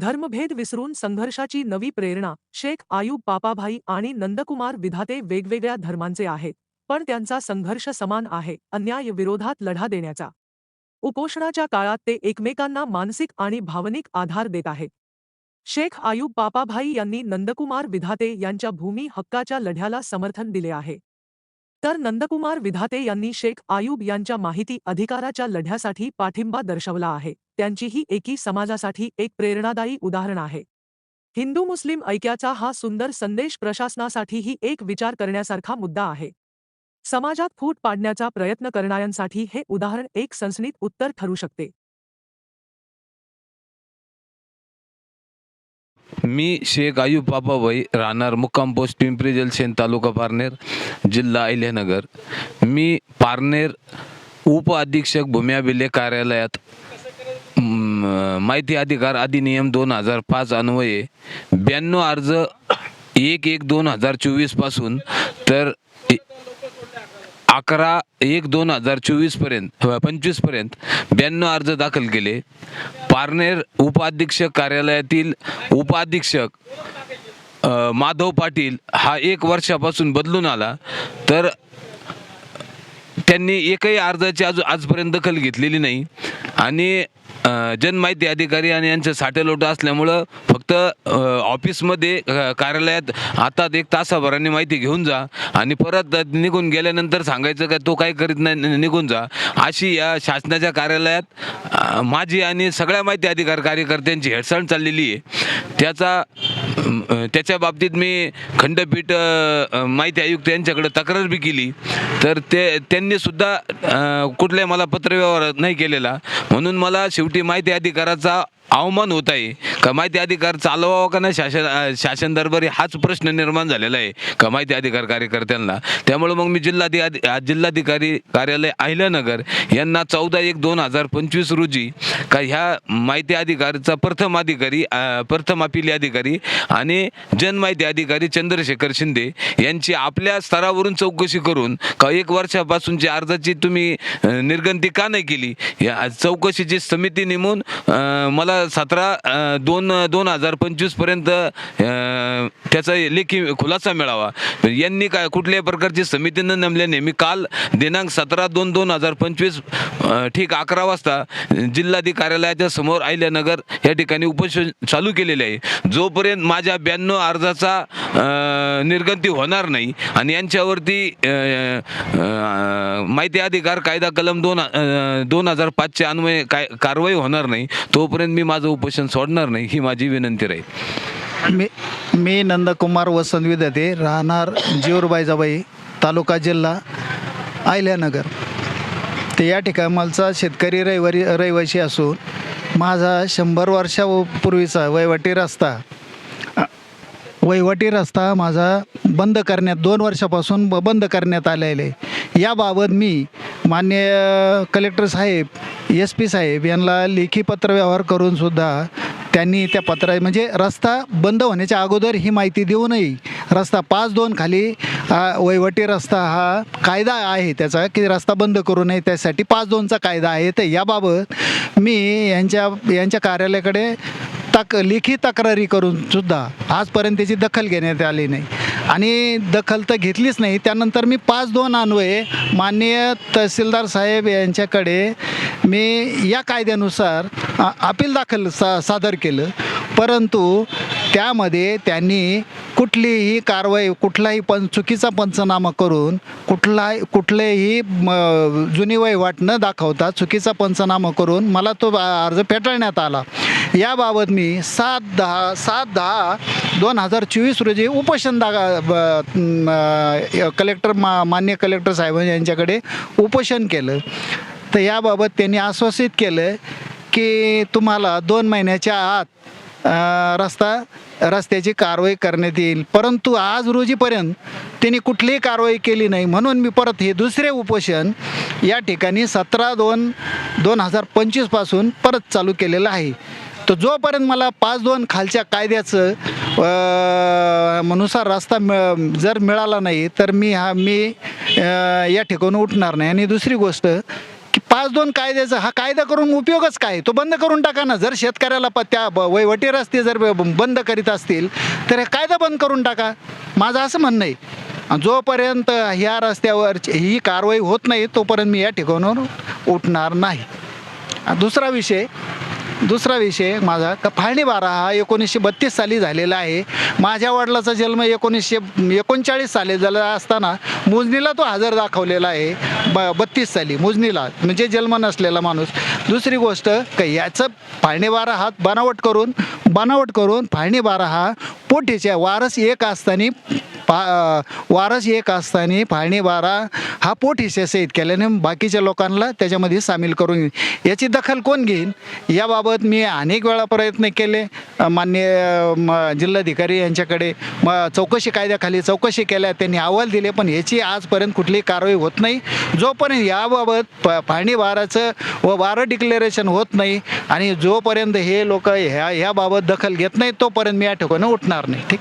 धर्मभेद विसरून संघर्षाची नवी प्रेरणा शेख आयूब पापाभाई आणि नंदकुमार विधाते वेगवेगळ्या धर्मांचे आहेत पण त्यांचा संघर्ष समान आहे अन्याय विरोधात लढा देण्याचा. उपोषणाच्या काळात ते एकमेकांना मानसिक आणि भावनिक आधार देत आहेत. शेख आयूब पापाभाई यांनी नंदकुमार विधाते यांच्या भूमी हक्काच्या लढ्याला समर्थन दिले आहे. तर नंदकुमार विधाते यांनी शेख आयूब यांच्या माहिती अधिकाराच्या लढ्यासाठी पाठिंबा दर्शवला आहे. त्यांची ही एकी समाजासाठी एक प्रेरणादायी उदाहरण आहे. हिंदू मुस्लिम ऐक्याचा हा सुंदर संदेश प्रशासनासाठीही एक विचार करण्यासारखा मुद्दा आहे. समाजात फूट पाडण्याचा प्रयत्न करणाऱ्यांसाठी हे उदाहरण एक सनसनीत उत्तर ठरू शकते. मी शेख आयु बाबाबाई राहणार मुक्काम पोस्ट पिंपरी जलशेन तालुका पारनेर जिल्हा अहिल्यानगर. मी पारनेर उप अधीक्षक भूमी अभिलेख कार्यालयात माहिती अधिकार अधिनियम दोन हजार पाच अन्वये ब्याण्णव अर्ज एक एक दोन हजार चोवीसपासून तर ए- अकरा एक दोन हजार चोवीसपर्यंत पंचवीसपर्यंत ब्याण्णव अर्ज दाखल केले. पारनेर उपाधीक्षक कार्यालयातील उपाधीक्षक माधव पाटील हा एक वर्षापासून बदलून आला. तर त्यांनी एकही अर्जाची आज आजपर्यंत दखल घेतलेली नाही. आणि जनमाहिती अधिकारी आणि यांचं साटेलोट असल्यामुळं फक्त ऑफिसमध्ये कार्यालयात आता एक तासाभराने माहिती घेऊन जा आणि परत निघून गेल्यानंतर सांगायचं का तो काय करीत नाही निघून जा. अशी या शासनाच्या कार्यालयात माझी आणि सगळ्या माहिती अधिकार कार्यकर्त्यांची हेळसांड चाललेली आहे. त्याचा त्याच्या बाबतीत मी खंडपीठ माहिती आयुक्त यांच्याकडे तक्रार बी केली. तर ते त्यांनी सुद्धा कुठलाही मला पत्रव्यवहार नाही केलेला. म्हणून मला शेवटी माहिती अधिकाराचा अवमान होत आहे. का माहिती अधिकार चालवावा का नाही? शासन शासन दरबारी हाच प्रश्न निर्माण झालेला आहे. कमायती माहिती अधिकार कार्यकर्त्यांना. त्यामुळे मग मी जिल्हाधिकारी जिल्हाधिकारी कार्यालय अहिल्यानगर यांना चौदा एक दोन हजार पंचवीस रोजी का ह्या माहिती अधिकारीचा प्रथम अधिकारी प्रथम अपिली अधिकारी आणि जनमाहिती अधिकारी चंद्रशेखर शिंदे यांची आपल्या स्तरावरून चौकशी करून का एक वर्षापासूनची अर्जाची तुम्ही निर्गंती का नाही केली? या चौकशीची समिती नेमून मला सतरा दोन दोन हजार पंचवीसपर्यंत त्याचा लेखी खुलासा मिळावा. यांनी काय कुठल्याही प्रकारची समिती न नेमल्याने मी काल दिनांक सतरा दोन दोन हजार पंचवीस ठीक अकरा वाजता जिल्हाधिकारी कार्यालयाच्या समोर अहिल्यानगर या ठिकाणी उपोषण चालू केलेले आहे. जोपर्यंत माझ्या ब्याण्णव अर्जाचा निर्गंती होणार नाही. आणि यांच्यावरती माहिती अधिकार कायदा कलम दोन दोन हजार पाचचे अन्वये काय कारवाई होणार नाही. तोपर्यंत मी माझं उपोषण सोडणार नाही ही माझी विनंती राहील. मी मी नंदकुमार वसंत विद्याते राहणार जीवरबाईजाबाई तालुका जिल्हा आयल्यानगर तर या ठिकाणचा शेतकरी रहिवारी रहिवासी असून माझा शंभर वर्षापूर्वीचा वहिवाटी रस्ता वहिवटी रस्ता माझा बंद करण्यात दोन वर्षापासून ब बंद करण्यात आलेले आहे. याबाबत मी मान्य कलेक्टर साहेब एस पी साहेब यांना लेखी पत्रव्यवहार करून सुद्धा त्यांनी त्या पत्रा म्हणजे रस्ता बंद होण्याच्या अगोदर ही माहिती देऊनही रस्ता पाच दोन खाली वहिवटी रस्ता हा कायदा आहे त्याचा की रस्ता बंद करू नये त्यासाठी पाच दोनचा कायदा आहे तर याबाबत मी यांच्या यांच्या कार्यालयाकडे तक लेखी तक्रारी करून सुद्धा आजपर्यंत त्याची दखल घेण्यात आली नाही. आणि दखल तर घेतलीच नाही. त्यानंतर मी पाच दोन अन्वये माननीय तहसीलदार साहेब यांच्याकडे मी या कायद्यानुसार अपील दाखल सा सादर केलं. परंतु त्यामध्ये त्यांनी कुठलीही कारवाई कुठलाही पण चुकीचा पंचनामा करून कुठला कुठलेही म, जुनी वहिवाट न दाखवता चुकीचा पंचनामा करून मला तो अर्ज फेटाळण्यात आला. याबाबत मी सात दहा सात दहा दोन हजार चोवीस रोजी उपोषण दागा ब- कलेक्टर मा मान्य कलेक्टर साहेब यांच्याकडे उपोषण केलं. तर याबाबत त्यांनी आश्वासित केलं की तुम्हाला दोन महिन्याच्या आत रस्ता रस्त्याची कारवाई करण्यात येईल. परंतु आज रोजीपर्यंत त्यांनी कुठलीही कारवाई केली नाही. म्हणून मी परत हे दुसरे उपोषण या ठिकाणी सतरा दोन दोन हजार पंचवीसपासून परत चालू केलेलं आहे. तर जोपर्यंत मला पाच दोन खालच्या कायद्याचं नुसार रस्ता मिळ जर मिळाला नाही तर मी हा मी या ठिकाणी उठणार नाही. आणि दुसरी गोष्ट की पाच दोन कायद्याचा हा कायदा करून उपयोगच काय तो बंद करून टाका ना. जर शेतकऱ्याला प त्या ब- वहिवटी रस्ते जर ब- बंद करीत असतील तर हे कायदा बंद करून टाका. माझं असं म्हणणं आहे. जोपर्यंत ह्या रस्त्यावर ही कारवाई होत नाही तोपर्यंत मी या ठिकाणावर उठणार नाही. दुसरा विषय दुसरा विषय माझा का फाळणी बारा हा एकोणीसशे बत्तीस साली झालेला आहे. माझ्या वडिलाचा जन्म एकोणीसशे एकोणचाळीस साली झाला असताना मोजणीला तो हजर दाखवलेला आहे ब बत्तीस साली मोजणीला म्हणजे जन्म नसलेला माणूस. दुसरी गोष्ट का याचं फाळणी बारा हा बनावट करून बनावट करून फाळणी बारा हा पोटीच्या वारस एक असताना पा वारस एक असताना फाळणी बारा हा पोट हिस्सेसहित केल्याने बाकीच्या लोकांना त्याच्यामध्ये सामील करून घेईन याची दखल कोण घेईन? याबाबत मी अनेक वेळा प्रयत्न केले. मान्य म, जिल्हाधिकारी यांच्याकडे म चौकशी कायद्याखाली चौकशी केल्या. त्यांनी अहवाल दिले पण याची आजपर्यंत कुठली कारवाई होत नाही. जोपर्यंत याबाबत प फाळणी बाराचं व बारं डिक्लेरेशन होत नाही आणि जोपर्यंत हे लोक ह्या ह्याबाबत दखल घेत नाही तोपर्यंत मी या ठिकाणी उठणार नाही. ठीक?